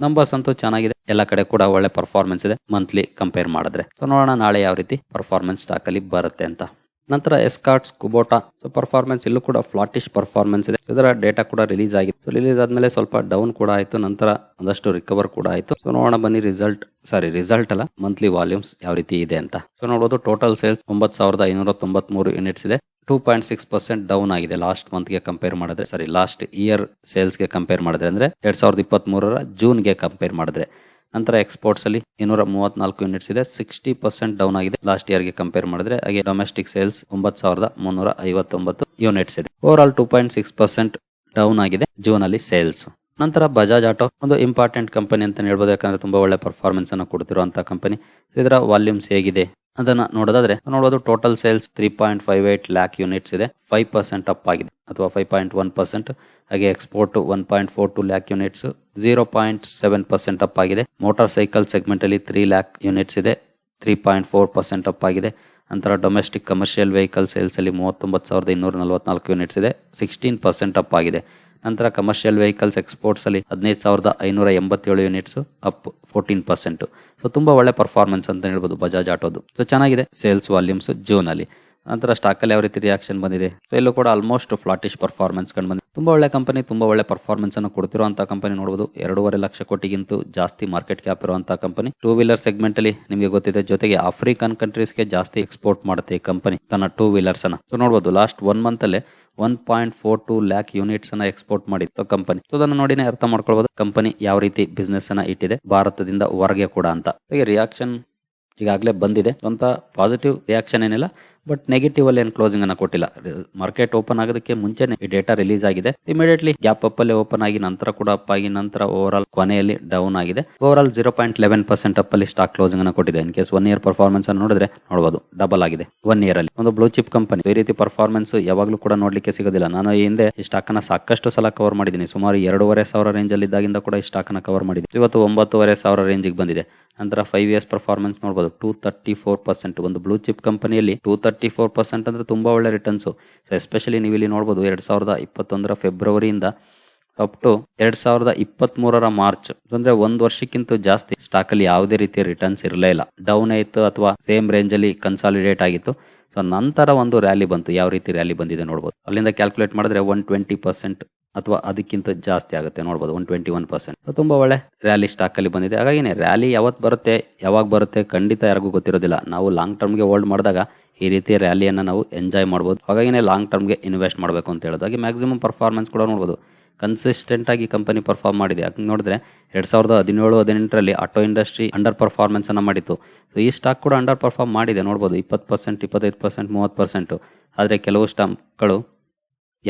S1: ನಂಬರ್ಸ್ ಅಂತೂ ಚೆನ್ನಾಗಿದೆ. ಎಲ್ಲ ಕಡೆ ಕೂಡ ಒಳ್ಳೆ ಪರ್ಫಾರ್ಮೆನ್ಸ್ ಇದೆ. ಮಂತ್ಲಿ ಕಂಪೇರ್ ಮಾಡಿದ್ರೆ. ಸೊ ನೋಡೋಣ ನಾಳೆ ಯಾವ ರೀತಿ ಪರ್ಫಾರ್ಮೆನ್ಸ್ ಸ್ಟಾಕ್ ಅಲ್ಲಿ ಬರುತ್ತೆ ಅಂತ. ನಂತರ ಎಸ್ಕಾರ್ಟ್ಸ್ ಕುಬೋಟಾ ಸೊ ಪರ್ಫಾರ್ಮೆನ್ಸ್ ಇಲ್ಲೂ ಕೂಡ ಫ್ಲಾಟಿಶ್ ಪರ್ಫಾರ್ಮೆನ್ಸ್ ಇದೆ. ಇದರ ಡೇಟಾ ಕೂಡ ರಿಲೀಸ್ ಆಗಿತ್ತು ರಿಲೀಸ್ ಆದ್ಮೇಲೆ ಸ್ವಲ್ಪ ಡೌನ್ ಕೂಡ ಆಯಿತು, ನಂತರ ಒಂದಷ್ಟು ರಿಕವರ್ ಕೂಡ ಆಯಿತು. ಸೊ ನೋಡೋಣ ಬನ್ನಿ ರಿಸಲ್ಟ್ ಸಾರಿ ರಿಸಲ್ಟ್ ಅಲ್ಲ ಮಂತ್ಲಿ ವಾಲ್ಯೂಮ್ಸ್ ಯಾವ ರೀತಿ ಇದೆ ಅಂತ. ಸೊ ನೋಡಬಹುದು ಟೋಟಲ್ ಸೇಲ್ಸ್ ಒಂಬತ್ತು ಸಾವಿರದ ಐನೂರ ತೊಂಬತ್ಮೂರು ಯೂನಿಟ್ಸ್ ಇದೆ. Two point six percent down ಆಗಿದೆ ಲಾಸ್ಟ್ ಮಂತ್ಗೆ ಕಂಪೇರ್ ಮಾಡಿದ್ರೆ. ಸಾರಿ ಲಾಸ್ಟ್ ಇಯರ್ ಸೇಲ್ಸ್ಗೆ ಕಂಪೇರ್ ಮಾಡಿದ್ರೆ ಅಂದ್ರೆ ಎರಡ್ ಸಾವಿರದ ಇಪ್ಪತ್ತ್ ಮೂರರ ಜೂನ್ಗೆ ಕಂಪೇರ್ ಮಾಡಿದ್ರೆ. ನಂತರ ಎಕ್ಸ್ಪೋರ್ಟ್ಸ್ ಅಲ್ಲಿ ಇನ್ನೂರ ಮೂವತ್ನಾಲ್ಕು ಯೂನಿಟ್ಸ್ ಇದೆ. ಸಿಕ್ಸ್ಟಿ ಪರ್ಸೆಂಟ್ ಡೌನ್ ಆಗಿದೆ. ಲಾಸ್ಟ್ ಇಯರ್ಗೆ ಕಂಪೇರ್ ಮಾಡಿದ್ರೆ, ಹಾಗೆ ಡೊಮೆಸ್ಟಿಕ್ ಸೇಲ್ಸ್ ಒಂಬತ್ತು ಸಾವಿರದ ಮುನ್ನೂರ ಐವತ್ತೊಂಬತ್ತು ಯೂನಿಟ್ಸ್ ಇದೆ. Over all two point six percent down ಆಗಿದೆ ಜೂನ್ ಅಲ್ಲಿ ಸೇಲ್ಸ್ ನಂತರ ಬಜಾಜ್ ಆಟೋ ಒಂದು ಇಂಪಾರ್ಟೆಂಟ್ ಕಂಪನಿ ಅಂತ ಹೇಳ್ಬೋದು. ಯಾಕಂದ್ರೆ ತುಂಬಾ ಒಳ್ಳೆ ಪರ್ಫಾರ್ಮೆನ್ಸ್ ಅನ್ನು ಕೊಡ್ತಿರುವಂತಹ ಕಂಪನಿ ಇದರ ವಾಲ್ಯೂಮ್ಸ್ ಹೇಗಿದೆ? ಅದನ್ನ ನೋಡೋದಾದ್ರೆ ನೋಡಬಹುದು total sales three point five eight lakh units ಇದೆ. ಫೈವ್ ಪರ್ಸೆಂಟ್ ಅಪ್ ಆಗಿದೆ. ಅಥವಾ ಫೈವ್ ಪಾಯಿಂಟ್ ಒನ್ ಪರ್ಸೆಂಟ್ ಹಾಗೆ export one point four two lakh units zero point seven percent up ಆಗಿದೆ. ಮೋಟಾರ್ ಸೈಕಲ್ ಸೆಗ್ಮೆಂಟ್ ಅಲ್ಲಿ ತ್ರೀ ಲ್ಯಾಕ್ ಯೂನಿಟ್ಸ್ ಇದೆ. Three point four percent up ಆಗಿದೆ. ನಂತರ ಡೊಮೆಸ್ಟಿಕ್ ಕಮರ್ಷಿಯಲ್ ವೆಹಿಕಲ್ ಸೇಲ್ಸ್ ಅಲ್ಲಿ ಮೂವತ್ತೊಂಬತ್ತು ಸಾವಿರದ ಇನ್ನೂರ ನಲವತ್ನಾಲ್ಕು ಯೂನಿಟ್ಸ್ ಇದೆ. ಸಿಕ್ಸ್ಟೀನ್ ಪರ್ಸೆಂಟ್ ಅಪ್ ಆಗಿದೆ. ನಂತರ ಕಮರ್ಷಿಯಲ್ ವೆಹಿಕಲ್ಸ್ ಎಕ್ಸ್ಪೋರ್ಟ್ಸ್ ಅಲ್ಲಿ ಹದಿನೈದು ಸಾವಿರದ ಐನೂರ ಎಂಬತ್ತೇಳು units up fourteen percent so ತುಂಬಾ ಒಳ್ಳೆ ಪರ್ಫಾರ್ಮೆನ್ಸ್ ಅಂತ ಹೇಳ್ಬೋದು ಬಜಾಜ್ ಆಟೋದು ಸೊ ಚೆನ್ನಾಗಿದೆ. ಸೇಲ್ಸ್ ವಾಲ್ಯೂಮ್ಸ್ ಜೂನ್ ಅಲ್ಲಿ. ನಂತರ ಸ್ಟಾಕ್ ಅಲ್ಲಿ ಯಾವ ರೀತಿ ರಿಯಾಕ್ಷನ್ ಬಂದಿದೆ? ಸೊ ಎಲ್ಲೂ ಕೂಡ ಆಲ್ಮೋಸ್ಟ್ ಫ್ಲಾಟಿಶ್ ಪರ್ಫಾರ್ಮೆನ್ಸ್ ಕಂಡು ಬಂದಿದೆ. ತುಂಬಾ ಒಳ್ಳೆ ಕಂಪನಿ ತುಂಬ ಒಳ್ಳೆ ಪರ್ಫಾರ್ಮೆನ್ಸ್ ಅನ್ನು ಕೊಡ್ತಿರುವಂತಹ ಕಂಪನಿ ನೋಡಬಹುದು ಎರಡೂವರೆ ಲಕ್ಷ ಕೋಟಿಗಿಂತ ಜಾಸ್ತಿ ಮಾರ್ಕೆಟ್ ಕ್ಯಾಪ್ ಇರುವಂತಹ ಕಂಪನಿ ಟೂ ವೀಲರ್ ಸೆಗ್ಮೆಂಟ್ ಅಲ್ಲಿ ನಿಮಗೆ ಗೊತ್ತಿದೆ, ಜೊತೆಗೆ ಆಫ್ರಿಕನ್ ಕಂಟ್ರೀಸ್ಗೆ ಜಾಸ್ತಿ ಎಕ್ಸ್ಪೋರ್ಟ್ ಮಾಡುತ್ತೆ ಈ ಕಂಪನಿ ತನ್ನ ಟೂ ವೀಲರ್ಸ್ ಅನ್ನ. ಸೊ ನೋಡಬಹುದು ಲಾಸ್ಟ್ ಒನ್ ಮಂತ್ ಅಲ್ಲೇ one point four two lakh units ಅನ್ನ ಎಕ್ಸ್ಪೋರ್ಟ್ ಮಾಡಿತ್ತು ಕಂಪನಿ ಸೊ ಅದನ್ನು ನೋಡಿನೇ ಅರ್ಥ ಮಾಡ್ಕೊಳ್ಬಹುದು ಕಂಪನಿ ಯಾವ ರೀತಿ ಬಿಸ್ನೆಸ್ ಅನ್ನ ಇಟ್ಟಿದೆ, ಭಾರತದಿಂದ ಹೊರಗೆ ಕೂಡ ಅಂತ. ರಿಯಾಕ್ಷನ್ ಈಗಾಗಲೇ ಬಂದಿದೆ. ಸ್ವಂತ ಪಾಸಿಟಿವ್ ರಿಯಾಕ್ಷನ್ ಏನಿಲ್ಲ ಬಟ್ ನೆಗೆಟಿವ್ ಅಲ್ಲಿ ಏನು ಕ್ಲೋಸಿಂಗ್ ಅನ್ನ ಕೊಟ್ಟಿಲ್ಲ. ಮಾರ್ಕೆಟ್ ಓಪನ್ ಆಗೋದಕ್ಕೆ ಮುಂಚೆನೆ ಈ ಡೇಟಾ ರಿಲೀಸ್ ಆಗಿದೆ. ಇಮಿಡಿಯೇಟ್ಲಿ ಗ್ಯಾಪ್ ಅಪ್ ಅಲ್ಲಿ ಓಪನ್ ಆಗಿ ನಂತರ ಕೂಡ ಅಪ್ ಆಗಿ ನಂತರ ಓವರ್ ಆಲ್ ಕೊನೆಯಲ್ಲಿ ಡೌನ್ ಆಗಿದೆ. Over all zero point eleven percent up ಅಲ್ಲಿ ಸ್ಟಾಕ್ ಕ್ಲೋಸಿಂಗ್ ಅನ್ನ ಕೊಟ್ಟಿದೆ. In case one year performance ಅನ್ನು ನೋಡಿದ್ರೆ ನೋಡಬಹುದು ಡಬಲ್ ಆಗಿದೆ. ಒನ್ ಇಯರ್ ಅಲ್ಲಿ. ಒಂದು ಬ್ಲೂ ಚಿಪ್ ಕಂಪನಿ ಈ ರೀತಿ ಪರ್ಫಾರ್ಮೆನ್ಸ್ ಯಾವಾಗಲೂ ಕೂಡ ನೋಡ್ಲಿಕ್ಕೆ ಸಿಗೋದಿಲ್ಲ. ನಾನು ಈ ಹಿಂದೆ ಈ ಸ್ಟಾಕ್ ಅನ್ನ ಸಾಕಷ್ಟು ಸಲ ಕವರ್ ಮಾಡಿದ್ದೀನಿ. ಸುಮಾರು ಎರಡೂವರೆ ಸಾವಿರ ರೇಂಜ್ ಅಲ್ಲಿ ಇದ್ದಾಗಿಂದ ಕೂಡ ಈ ಸ್ಟಾಕ್ ಅನ್ನ ಕವರ್ ಮಾಡಿದ್ದೀನಿ. ಇವತ್ತು ಒಂಬತ್ತುವರೆ ಸಾವಿರ ರೇಂಜ್ ಬಂದಿದೆ. ನಂತರ ಫೈವ್ ಇಯರ್ಸ್ ಪರ್ಫಾರ್ಮೆನ್ಸ್ ನೋಡಬಹುದು ಟೂ ತರ್ಟಿ ಫೋರ್ ಪರ್ಸೆಂಟ್ ಒಂದು ಬ್ಲೂ ಚಿಪ್ ಕಂಪನಿಯಲ್ಲಿ ಟೂ ಫೋರ್ ಪರ್ಸೆಂಟ್ ಅಂದ್ರೆ ತುಂಬಾ ಒಳ್ಳೆ ರಿಟರ್ನ್ಸು ಸೊ ಎಸ್ಪೆಷಲಿ ನೀವು ಇಲ್ಲಿ ನೋಡಬಹುದು ಎರಡು ಸಾವಿರದ ಇಪ್ಪತ್ತೊಂದರ ಫೆಬ್ರವರಿಯಿಂದ ಅಪ್ ಟು ಎರಡು ಸಾವಿರದ ಇಪ್ಪತ್ತ್ಮೂರರ ಮಾರ್ಚ್ ಅಂದ್ರೆ ಒಂದು ವರ್ಷಕ್ಕಿಂತ ಜಾಸ್ತಿ ಸ್ಟಾಕಲ್ಲಿ ಯಾವುದೇ ರೀತಿಯ ರಿಟರ್ನ್ಸ್ ಇರಲೇ ಇಲ್ಲ. ಡೌನ್ ಆಯಿತು ಅಥವಾ ಸೇಮ್ ರೇಂಜಲ್ಲಿ ಕನ್ಸಾಲಿಡೇಟ್ ಆಗಿತ್ತು. ಸೊ ನಂತರ ಒಂದು ರ್ಯಾಲಿ ಬಂತು. ಯಾವ ರೀತಿ ರ್ಯಾಲಿ ಬಂದಿದೆ ನೋಡ್ಬೋದು. ಅಲ್ಲಿಂದ ಕ್ಯಾಲ್ಕುಲೇಟ್ ಮಾಡಿದ್ರೆ ಒನ್ ಟ್ವೆಂಟಿ ಪರ್ಸೆಂಟ್ ಅಥವಾ ಅದಕ್ಕಿಂತ ಜಾಸ್ತಿ ಆಗುತ್ತೆ ನೋಡಬಹುದು ಒನ್ ಟ್ವೆಂಟಿ ಒನ್ ಪರ್ಸೆಂಟ್ ತುಂಬಾ ಒಳ್ಳೆ ರ್ಯಾಲಿ ಸ್ಟಾಕ್ ಅಲ್ಲಿ ಬಂದಿದೆ. ಹಾಗಾಗಿ ರ್ಯಾಲಿ ಯಾವತ್ ಬರುತ್ತೆ, ಯಾವಾಗ ಬರುತ್ತೆ ಖಂಡಿತ ಯಾರಿಗೂ ಗೊತ್ತಿರೋದಿಲ್ಲ. ನಾವು ಲಾಂಗ್ ಟರ್ಮ್ಗೆ ಹೋಲ್ಡ್ ಮಾಡಿದಾಗ ಈ ರೀತಿ ರ್ಯಾಲಿಯನ್ನು ನಾವು ಎಂಜಾಯ್ ಮಾಡ್ಬೋದು. ಹಾಗಾಗಿನೇ ಲಾಂಗ್ ಟರ್ಮ್ಗೆ ಇನ್ವೆಸ್ಟ್ ಮಾಡಬೇಕು ಅಂತ ಹೇಳೋದು. ಹಾಗೆ ಮ್ಯಾಕ್ಸಿಮಮ್ ಪರ್ಫಾರ್ಮೆನ್ಸ್ ಕೂಡ ನೋಡ್ಬೋದು. ಕನ್ಸಿಸ್ಟೆಂಟ್ ಆಗಿ ಕಂಪನಿ ಪರ್ಫಾರ್ಮ್ ಮಾಡಿದೆ. ಯಾಕೆ ನೋಡಿದ್ರೆ ಎರಡ್ ಸಾವಿರದ ಹದಿನೇಳು, ಹದಿನೆಂಟರಲ್ಲಿ ಆಟೋ ಇಂಡಸ್ಟ್ರಿ ಅಂಡರ್ ಪರ್ಫಾರ್ಮೆನ್ಸ್ ಅನ್ನ ಮಾಡಿತ್ತು. ಈ ಸ್ಟಾಕ್ ಕೂಡ ಅಂಡರ್ ಪರ್ಫಾರ್ಮ್ ಮಾಡಿದೆ. ನೋಡ್ಬೋದು, ಇಪ್ಪತ್ತು ಪರ್ಸೆಂಟ್ ಇಪ್ಪತ್ತೈದು ಪರ್ಸೆಂಟ್ ಮೂವತ್ತು ಪರ್ಸೆಂಟ್ ಆದರೆ ಕೆಲವು ಸ್ಟಾಕ್ಗಳು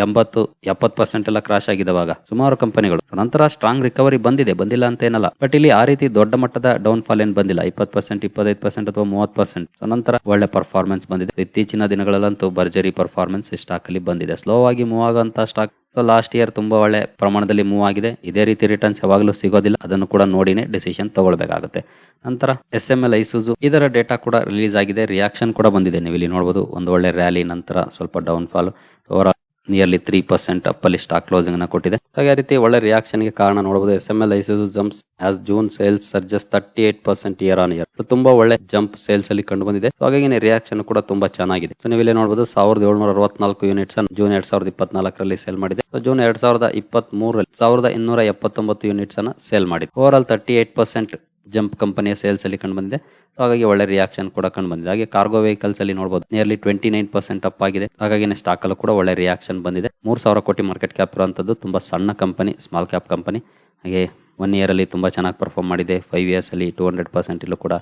S1: ಎಂಬತ್ತು, ಎಪ್ಪತ್ತು ಪರ್ಸೆಂಟ್ ಎಲ್ಲ ಕ್ರಾಶ್ ಆಗಿದವಾಗ ಸುಮಾರು ಕಂಪನಿಗಳು. ನಂತರ ಸ್ಟ್ರಾಂಗ್ ರಿಕವರಿ ಬಂದಿದೆ, ಬಂದಿಲ್ಲ ಅಂತ ಏನಲ್ಲ. ಬಟ್ ಇಲ್ಲಿ ಆ ರೀತಿ ದೊಡ್ಡ ಮಟ್ಟದ ಡೌನ್ ಫಾಲ್ ಏನ್ ಬಂದಿಲ್ಲ. ಇಪ್ಪತ್ತು ಪರ್ಸೆಂಟ್ ಇಪ್ಪತ್ತೈದು ಪರ್ಸೆಂಟ್ ಅಥವಾ ಮೂವತ್ತು ಪರ್ಸೆಂಟ್ ನಂತರ ಒಳ್ಳೆ ಪರ್ಫಾರ್ಮೆನ್ಸ್ ಬಂದಿದೆ. ಇತ್ತೀಚಿನ ದಿನಗಳಲ್ಲಂತೂ ಭರ್ಜರಿ ಪರ್ಫಾರ್ಮೆನ್ಸ್ ಸ್ಟಾಕ್ ಅಲ್ಲಿ ಬಂದಿದೆ. ಸ್ಲೋ ಆಗಿ ಮೂವ್ ಆಗುವಂತ ಸ್ಟಾಕ್ ಲಾಸ್ಟ್ ಇಯರ್ ತುಂಬಾ ಒಳ್ಳೆ ಪ್ರಮಾಣದಲ್ಲಿ ಮೂವ್ ಆಗಿದೆ. ಇದೇ ರೀತಿ ರಿಟರ್ನ್ಸ್ ಯಾವಾಗಲೂ ಸಿಗೋದಿಲ್ಲ. ಅದನ್ನು ಕೂಡ ನೋಡಿನೇ ಡಿಸಿಷನ್ ತಗೊಳ್ಬೇಕಾಗುತ್ತೆ. ನಂತರ ಎಸ್ ಎಂ ಎಲ್ ಐಸೂಸು ಇದರ ಡೇಟಾ ಕೂಡ ರಿಲೀಸ್ ಆಗಿದೆ. ರಿಯಾಕ್ಷನ್ ಕೂಡ ಬಂದಿದೆ. ನೀವು ಇಲ್ಲಿ ನೋಡಬಹುದು ಒಂದು ಒಳ್ಳೆ ರ್ಯಾಲಿ ನಂತರ ಸ್ವಲ್ಪ down fall over nearly three percent ಅಪ್ಪಲ್ಲಿ stock closing ಅನ್ನ ಕೊಟ್ಟಿದೆ. ಹಾಗೆ ರೀತಿ ಒಳ್ಳೆ ರಿಯಾಕ್ಷನ್ಗೆ ಕಾರಣ ನೋಡಬಹುದು. S M L Isuzu jumps as June sales surges thirty eight percent year on year ತುಂಬಾ ಒಳ್ಳೆ ಜಂಪ್ ಸೇಲ್ಸ್ ಅಲ್ಲಿ ಕಂಡು ಬಂದಿದೆ. ಹಾಗಾಗಿ ರಿಯಾಕ್ಷನ್ ಕೂಡ ತುಂಬಾ ಚೆನ್ನಾಗಿದೆ. ಸೊ ನೀವಿಲ್ಲಿ ನೋಡಬಹುದು ಸಾವಿರದ ಏಳ್ನೂರ ಅರವತ್ನಾಲ್ಕು ಯೂನಿಟ್ಸ್ ಜೂನ್ ಎರಡ್ ಸಾವಿರದ ಇಪ್ಪತ್ನಾಲ್ಕರಲ್ಲಿ ಸೇಲ್ ಮಾಡಿದೆ. ಜೂನ್ ಎರಡ್ ಸಾವಿರದ ಇಪ್ಪತ್ತ್ ಮೂರಲ್ಲಿ ಸಾವಿರದ ಇನ್ನೂರ ಎಪ್ಪತ್ತೊಂಬತ್ತು ಯೂನಿಟ್ಸ್ ಅನ್ನ ಸೇಲ್ ಮಾಡಿದೆ. Over all thirty eight percent jump ಕಂಪನಿಯ ಸೇಲ್ಸ್ ಅಲ್ಲಿ ಕಂಡು ಬಂದಿದೆ. ಹಾಗಾಗಿ ಒಳ್ಳೆ ರಿಯಾಕ್ಷನ್ ಕೂಡ ಕಂಡು ಬಂದಿದೆ. ಹಾಗೆ ಕಾರ್ಗೋ ವೆಹಿಕಲ್ಸ್ ಅಲ್ಲಿ ನೋಡಬಹುದು nearly twenty nine percent up ಆಗಿದೆ. ಹಾಗಾಗಿ ಸ್ಟಾಕ್ ಅಲ್ಲೂ ಕೂಡ ಒಳ್ಳೆ ರಿಯಾಕ್ಷನ್ ಬಂದಿದೆ. ಮೂರ್ ಸಾವಿರ ಕೋಟಿ ಮಾರ್ಕೆಟ್ ಕ್ಯಾಪ್ ಇರುವಂತದ್ದು ತುಂಬಾ ಸಣ್ಣ ಕಂಪನಿ ಸ್ಮಾಲ್ ಕ್ಯಾಪ್ ಕಂಪನಿ ಹಾಗೆ ಒನ್ ಇಯರ್ ಅಲ್ಲಿ ತುಂಬಾ ಚೆನ್ನಾಗಿ ಪರ್ಫಾರ್ಮ್ ಮಾಡಿದೆ. ಫೈವ್ ಇಯರ್ಸ್ ಅಲ್ಲಿ ಟೂ ಹಂಡ್ರೆಡ್ ಪರ್ಸೆಂಟ್ ಇಲ್ಲೂ ಕೂಡ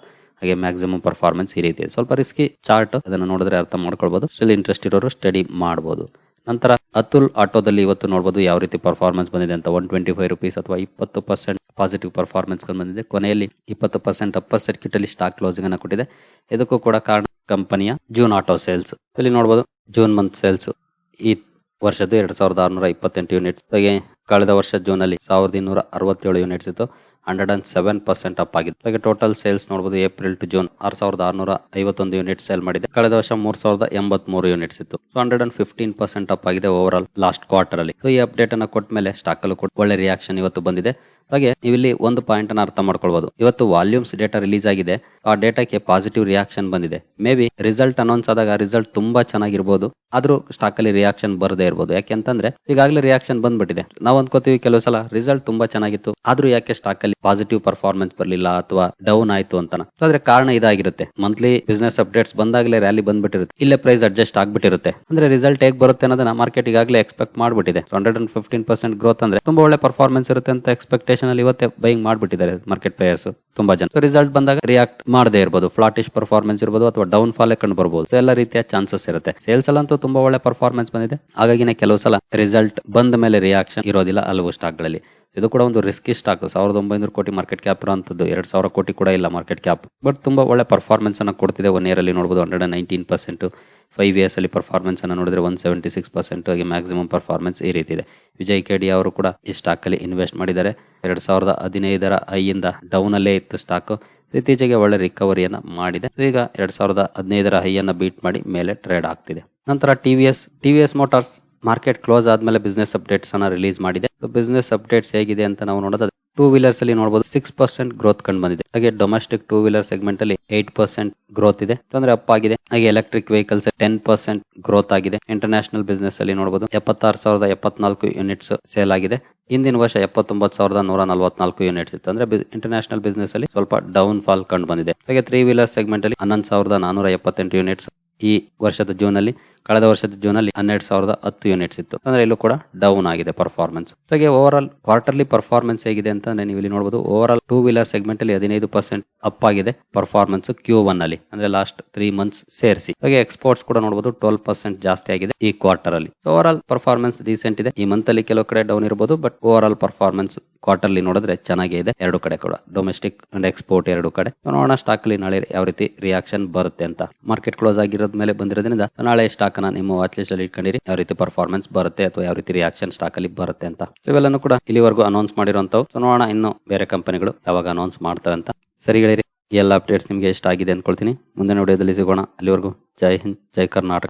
S1: ಹಾಗೆ ಮ್ಯಾಕ್ಸಿಮಮ್ ಪರ್ಫಾರ್ಮೆನ್ಸ್ ಈ ರೀತಿ ಸ್ವಲ್ಪ ರಿಸ್ಕಿ ಚಾರ್ಟ್ ಅದನ್ನು ನೋಡಿದ್ರೆ ಅರ್ಥ ಮಾಡ್ಕೊಳ್ಬಹುದು ಸ್ಟಿಲ್ ಇಂಟ್ರೆಸ್ಟ್ ಇರೋರು ಸ್ಟಡಿ ಮಾಡಬಹುದು ನಂತರ ಅತುಲ್ ಆಟೋದಲ್ಲಿ ಇವತ್ತು ನೋಡಬಹುದು ಯಾವ ರೀತಿ ಪರ್ಫಾರ್ಮೆನ್ಸ್ ಬಂದಿದೆ ಅಂತ. ಒನ್ ಟ್ವೆಂಟಿ ಫೈವ್ ರುಪೀಸ್ ಅಥವಾ ಇಪ್ಪತ್ತು ಪರ್ಸೆಂಟ್ ಪಾಸಿಟಿವ್ ಪರ್ಫಾರ್ಮೆನ್ಸ್ ಬಂದಿದೆ. ಕೊನೆಯಲ್ಲಿ ಇಪ್ಪತ್ತು ಪರ್ಸೆಂಟ್ ಅಪ್ಪರ್ ಸರ್ಕ್ಯೂಟ್ ಅಲ್ಲಿ ಸ್ಟಾಕ್ ಕ್ಲೋಸಿಂಗ್ ಅನ್ನು ಕೊಟ್ಟಿದೆ. ಇದಕ್ಕೂ ಕೂಡ ಕಾರಣ ಕಂಪನಿಯ ಜೂನ್ ಆಟೋ ಸೇಲ್ಸ್ ಇಲ್ಲಿ ನೋಡಬಹುದು ಜೂನ್ ಮಂತ್ ಸೇಲ್ಸ್ ಈ ವರ್ಷದ ಎರಡ್ ಸಾವಿರದ ಆರುನೂರ ಇಪ್ಪತ್ತೆಂಟು ಯೂನಿಟ್ಸ್ ಹಾಗೆ ಕಳೆದ ವರ್ಷ ಜೂನ್ ಅಲ್ಲಿ ಸಾವಿರದ ಇನ್ನೂರ ಅರವತ್ತೇಳು ಯೂನಿಟ್ಸ್ ಇತ್ತು. Hundred and seven percent up ಆಗಿದೆ ಹಾಗೆ ಟೋಟಲ್ ಸೇಲ್ಸ್ ನೋಡಬಹುದು ಏಪ್ರಿಲ್ ಟು ಜೂನ್ ಆರ್ ಸಾವಿರದ ಆರ್ನೂರ ಐವತ್ತೊಂದು ಯೂನಿಟ್ ಸೇಲ್ ಮಾಡಿದೆ. ಕಳೆದ ವರ್ಷ ಮೂರ್ ಸಾವಿರದ ಎಂಬತ್ ಮೂರು ಯೂನಿಟ್ಸ್ ಇತ್ತು. So hundred and fifteen percent up ಆಗಿದೆ ಓವರ್ ಆಲ್ ಲಾಸ್ಟ್ ಕ್ವಾರ್ಟರ್ ಅಲ್ಲಿ ಈ ಅಪ್ಡೇಟ್ ಅನ್ನ ಕೊಟ್ಟ ಮೇಲೆ ಸ್ಟಾಕ್ ಅಲ್ಲಿ ಕೊಟ್ಟು ಒಳ್ಳೆ ರಿಯಾಕ್ಷನ್ ಇವತ್ತು ಬಂದಿದೆ. ಹಾಗೆ ನೀವಿಲ್ಲಿ ಒಂದು ಪಾಯಿಂಟ್ ಅನ್ನ ಅರ್ಥ ಮಾಡ್ಕೊಳ್ಬಹುದು ಇವತ್ತು ವಾಲ್ಯೂಮ್ಸ್ ಡೇಟಾ ರಿಲೀಸ್ ಆಗಿದೆ. ಆ ಡೇಟಾಕ್ಕೆ ಪಾಸಿಟಿವ್ ರಿಯಾಕ್ಷನ್ ಬಂದಿದೆ. ಮೇ ಬಿ ರಿಸಲ್ಟ್ ಅನೌನ್ಸ್ ಆದಾಗ ರಿಸಲ್ಟ್ ತುಂಬಾ ಚೆನ್ನಾಗಿರ್ಬೋದು. ಆದ್ರೂ ಸ್ಟಾಕ್ ಅಲ್ಲಿ ರಿಯಾಕ್ಷನ್ ಬರದೇ ಇರಬಹುದು ಯಾಕೆಂತಂದ್ರೆ ಈಗಾಗಲೇ ರಿಯಾಕ್ಷನ್ ಬಂದ್ಬಿಟ್ಟಿದೆ. ನಾವು ಅಂದ್ಕೋತೀವಿ ಕೆಲವು ಸಲ ರಿಸಲ್ಟ್ ತುಂಬಾ ಚೆನ್ನಾಗಿತ್ತು. ಆದ್ರೂ ಯಾಕೆ ಸ್ಟಾಕ್ ಪಾಸಿಟಿವ್ ಪರ್ಫಾರ್ಮೆನ್ಸ್ ಬರಲಿಲ್ಲ ಅಥವಾ ಡೌನ್ ಆಯ್ತು ಅಂತ ಆದ್ರೆ ಕಾರಣ ಇದಾಗಿರುತ್ತೆ. ಮಂತ್ಲಿ ಬಿಸ್ನೆಸ್ ಅಪ್ಡೇಟ್ಸ್ ಬಂದಾಗಲೇ ರ್ಯಾಲಿ ಬಂದ್ಬಿಟ್ಟಿರುತ್ತೆ. ಇಲ್ಲೇ ಪ್ರೈಸ್ ಅಡ್ಜಸ್ಟ್ ಆಗ್ಬಿಟ್ಟಿರುತ್ತೆ. ಅಂದ್ರೆ ರಿಸಲ್ಟ್ ಹೇಗ್ ಬರುತ್ತೆ ಅನ್ನೋದನ್ನ ಮಾರ್ಕೆಟ್ ಈಗಾಗಲೇ expect ಮಾಡ್ಬಿಟ್ಟಿದೆ. Hundred and fifteen percent growth ಅಂದ್ರೆ ತುಂಬಾ ಒಳ್ಳೆ ಪರ್ಫಾರ್ಮೆನ್ಸ್ ಇರುತ್ತೆ ಅಂತ ಎಕ್ಸ್ಪೆಕ್ಟೇಷನ್ ಅಲ್ಲಿ ಇವತ್ತೇ ಬೈಯಿಂಗ್ ಮಾಡ್ಬಿಟ್ಟಿದ್ದಾರೆ ಮಾರ್ಕೆಟ್ ಪ್ಲೇಯರ್ಸ್ ತುಂಬಾ ಜನ. ರಿಸಲ್ಟ್ ಬಂದಾಗ ರಿಯಾಕ್ಟ್ ಮಾಡದೇ ಇರಬಹುದು ಫ್ಲಾಟಿಶ್ ಪರ್ಫಾರ್ಮೆನ್ಸ್ ಇರಬಹುದು ಅಥವಾ ಡೌನ್ ಫಾಲ್ ಕಂಡು ಬರಬಹುದು ಎಲ್ಲ ರೀತಿಯ ಚಾನ್ಸಸ್ ಇರುತ್ತೆ. ಸೇಲ್ಸ್ ಅಲ್ಲಂತೂ ತುಂಬಾ ಒಳ್ಳೆ ಪರ್ಫಾರ್ಮೆನ್ಸ್ ಬಂದಿದೆ. ಹಾಗಾಗಿನೇ ಕೆಲವು ಸಲ ರಿಸಲ್ಟ್ ಬಂದ ಮೇಲೆ ರಿಯಾಕ್ಷನ್ ಇರೋದಿಲ್ಲ ಹಲವು ಸ್ಟಾಕ್ಗಳಲ್ಲಿ. ಇದು ಕೂಡ ಒಂದು ರಿಸ್ಕಿ ಸ್ಟಾಕ್ ಸಾವಿರದ ಒಂಬೈನೂರು ಕೋಟಿ ಮಾರ್ಕೆಟ್ ಕ್ಯಾಪ್ ಇರುವಂತದ್ದು. ಎರಡ್ ಸಾವಿರ ಕೋಟಿ ಕೂಡ ಇಲ್ಲ ಮಾರ್ಕೆಟ್ ಕ್ಯಾಪ್ ಬಟ್ ತುಂಬಾ ಒಳ್ಳೆ ಪರ್ಫಾರ್ಮೆನ್ಸ್ ಅನ್ನ ಕೊಡ್ತಿದೆ ಒನ್ ಇಯರ್ ಅಲ್ಲಿ ನೋಡಬಹುದು hundred nineteen percent five years ಅಲ್ಲಿ ಪರ್ಫಾರ್ಮೆನ್ಸ್ ಅನ್ನು ನೋಡಿದ್ರೆ ಒನ್ ಸೆವೆಂಟಿ ಸಿಕ್ಸ್ ಪರ್ಸೆಂಟ್ ಆಗಿ ಮ್ಯಾಕ್ಸಿಮಮ್ ಪರ್ಫಾರ್ಮೆನ್ಸ್ ಈ ರೀತಿ ಇದೆ. ವಿಜಯ್ ಕೆಡಿ ಅವರು ಕೂಡ ಈ ಸ್ಟಾಕ್ ಅಲ್ಲಿ ಇನ್ವೆಸ್ಟ್ ಮಾಡಿದ್ದಾರೆ. ಎರಡ್ ಸಾವಿರದ ಹದಿನೈದರ ಐಯಿಂದ ಡೌನ್ ಅಲ್ಲೇ ಇತ್ತು ಸ್ಟಾಕ್ ಇತ್ತೀಚೆಗೆ ಒಳ್ಳೆ ರಿಕವರಿಯನ್ನ ಮಾಡಿದೆ. ಈಗ ಎರಡ್ ಸಾವಿರದ ಹದಿನೈದರ ಹೈಯನ್ನ ಬೀಟ್ ಮಾಡಿ ಮೇಲೆ ಟ್ರೇಡ್ ಆಗ್ತಿದೆ. ನಂತರ TVS TVS Motors market close ಆದ್ಮೇಲೆ ಬಿಸ್ನೆಸ್ ಅಪ್ಡೇಟ್ಸ್ ಅನ್ನ ರಿಲೀಸ್ ಮಾಡಿದೆ. ಬಿಸ್ನೆಸ್ ಅಪ್ಡೇಟ್ಸ್ ಹೇಗಿದೆ ಅಂತ ನಾವು ನೋಡೋದಾದ್ರೆ ಟೂ ವೀಲರ್ಸ್ ಅಲ್ಲಿ ನೋಡಬಹುದು ಸಿಕ್ಸ್ ಪರ್ಸೆಂಟ್ ಗ್ರೋತ್ ಕಂಡು ಬಂದಿದೆ. ಹಾಗೆ ಡೊಮೆಸ್ಟಿಕ್ ಟೂ ವೀಲರ್ ಸೆಗ್ಮೆಂಟ್ ಅಲ್ಲಿ ಏಟ್ ಪರ್ಸೆಂಟ್ ಗ್ರೋತ್ ಇದೆ. ಅಂದ್ರೆ ಅಪ್ ಆಗಿದೆ. ಹಾಗೆ electric vehicles ten percent growth ಆಗಿದೆ. ಇಂಟರ್ನ್ಯಾಷನಲ್ ಬಿಸ್ನೆಸ್ ಅಲ್ಲಿ ನೋಡಬಹುದು ಎಪ್ಪತ್ತಾರು ಸಾವಿರದ ಎಪ್ಪತ್ನಾಲ್ಕು ಯೂನಿಟ್ಸ್ ಸೇಲ್ ಆಗಿದೆ. ಹಿಂದಿನ ವರ್ಷ ಎಪ್ಪತ್ತೊಂಬತ್ತು ಸಾವಿರದ ನೂರ ನಲವತ್ನಾಲ್ಕು ಯೂನಿಟ್ಸ್ ಇತ್ತು. ಅಂದ್ರೆ ಇಂಟರ್ನ್ಯಾಷನಲ್ ಬಿಸ್ನೆಸ್ ಅಲ್ಲಿ ಸ್ವಲ್ಪ ಡೌನ್ ಫಾಲ್ ಕಂಡು ಬಂದಿದೆ. ಹಾಗೆ ತ್ರೀ ವೀಲರ್ ಸೆಗ್ಮೆಂಟ್ ಅಲ್ಲಿ ಹನ್ನೊಂದು ಸಾವಿರದ ನಾನೂರ ಎಪ್ಪತ್ತೆಂಟು ಯೂನಿಟ್ಸ್ ಈ ವರ್ಷದ ಜೂನ್ ಅಲ್ಲಿ ಕಳೆದ ವರ್ಷದ ಜೂನ್ ಅಲ್ಲಿ ಹನ್ನೆರಡು ಸಾವಿರದ ಹತ್ತು ಯೂನಿಟ್ಸ್ ಇತ್ತು. ಅಂದ್ರೆ ಇಲ್ಲೂ ಕೂಡ ಡೌನ್ ಆಗಿದೆ ಪರ್ಫಾರ್ಮೆನ್ಸ್ ಹಾಗೆ ಓವರ್ ಆಲ್ ಕ್ವಾರ್ಟರ್ಲಿ ಪರ್ಫಾರ್ಮೆನ್ಸ್ ಹೇಗಿದೆ ಅಂತ ನೀವು ಇಲ್ಲಿ ನೋಡಬಹುದು over all two wheeler segment ಅಲ್ಲಿ ಹದಿನೈದು ಪರ್ಸೆಂಟ್ ಅಪ್ ಆಗಿದೆ ಪರ್ಫಾರ್ಮೆನ್ಸ್ ಕ್ಯೂ ಒನ್ ಅಲ್ಲಿ, ಅಂದ್ರೆ ಲಾಸ್ಟ್ ತ್ರೀ ಮಂತ್ಸ್ ಸೇರಿಸಿ. ಹಾಗೆ ಎಕ್ಸ್ಪೋರ್ಟ್ಸ್ ಕೂಡ ನೋಡಬಹುದು ಟ್ವೆಲ್ ಪರ್ಸೆಂಟ್ ಜಾಸ್ತಿ ಆಗಿದೆ ಈ ಕ್ವಾರ್ಟರ್ ಅಲ್ಲಿ. ಓವರ್ ಆಲ್ ಪರ್ಫಾರ್ಮೆನ್ಸ್ ರೀಸೆಂಟ್ ಇದೆ. ಈ ಮಂತ್ ಅಲ್ಲಿ ಕೆಲವು ಕಡೆ ಡೌನ್ ಇರಬಹುದು but over all performance quarterly ನೋಡಿದ್ರೆ ಚೆನ್ನಾಗೇ ಇದೆ. ಎರಡು ಕಡೆ ಕೂಡ ಡೊಮೆಸ್ಟಿಕ್ ಅಂಡ್ ಎಕ್ಸ್ಪೋರ್ಟ್ ಎರಡು ಕಡೆ. ನೋಡೋಣ ಸ್ಟಾಕ್ ಅಲ್ಲಿ ನಾಳೆ ಯಾವ ರೀತಿ ರಿಯಾಕ್ಷನ್ ಬರುತ್ತೆ ಅಂತ. ಮಾರ್ಕೆಟ್ ಕ್ಲೋಸ್ ಆಗಿರೋದ್ ಮೇಲೆ ಬಂದಿರೋದ್ರಿಂದ, ನಾಳೆ ಸ್ಟಾಕ್ ಅನ್ನ ನಿಮ್ಮ ವಾಚ್ ಲಿಸ್ಟ್ ಅಲ್ಲಿ ಇಟ್ಕೊಂಡಿರಿ. ಯಾವ ರೀತಿ ಪರ್ಫಾರ್ಮೆನ್ಸ್ ಬರುತ್ತೆ ಅಥವಾ ಯಾವ ರೀತಿ ರಿಯಾಕ್ಷನ್ ಸ್ಟಾಕ್ ಅಲ್ಲಿ ಬರುತ್ತೆ ಅಂತ. ಇವೆಲ್ಲನೂ ಕೂಡ ಇಲ್ಲಿವರೆಗೂ ಅನೌನ್ಸ್ ಮಾಡಿರುವಂತವು ನೋಡೋಣ ಇನ್ನು ಬೇರೆ ಕಂಪನಿಗಳು ಯಾವಾಗ ಅನೌನ್ಸ್ ಮಾಡ್ತವೆ ಅಂತ. ಸರಿ ಹೇಳಿರಿ ಎಲ್ಲ ಅಪ್ಡೇಟ್ಸ್ ನಿಮಗೆ ಇಷ್ಟ ಆಗಿದೆ ಅಂದ್ಕೊಳ್ತೀನಿ ಮುಂದಿನ ವಿಡಿಯೋದಲ್ಲಿ ಸಿಗೋಣ. ಅಲ್ಲಿವರೆಗೂ ಜೈ ಹಿಂದ್, ಜೈ ಕರ್ನಾಟಕ.